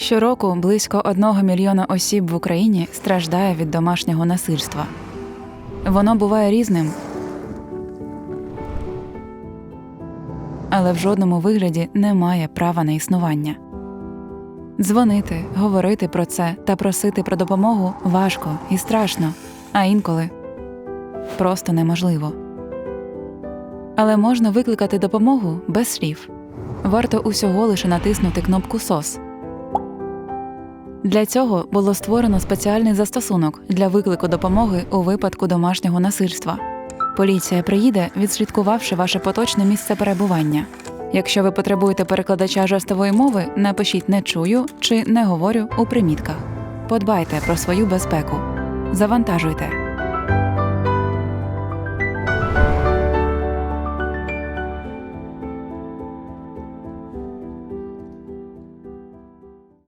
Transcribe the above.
Щороку близько одного мільйона осіб в Україні страждає від домашнього насильства. Воно буває різним, але в жодному вигляді не має права на існування. Дзвонити, говорити про це та просити про допомогу важко і страшно, а інколи просто неможливо. Але можна викликати допомогу без слів. Варто усього лише натиснути кнопку СОС. Для цього було створено спеціальний застосунок для виклику допомоги у випадку домашнього насильства. Поліція приїде, відслідкувавши ваше поточне місце перебування. Якщо ви потребуєте перекладача жестової мови, напишіть не чую чи не говорю у примітках. Подбайте про свою безпеку. Завантажуйте.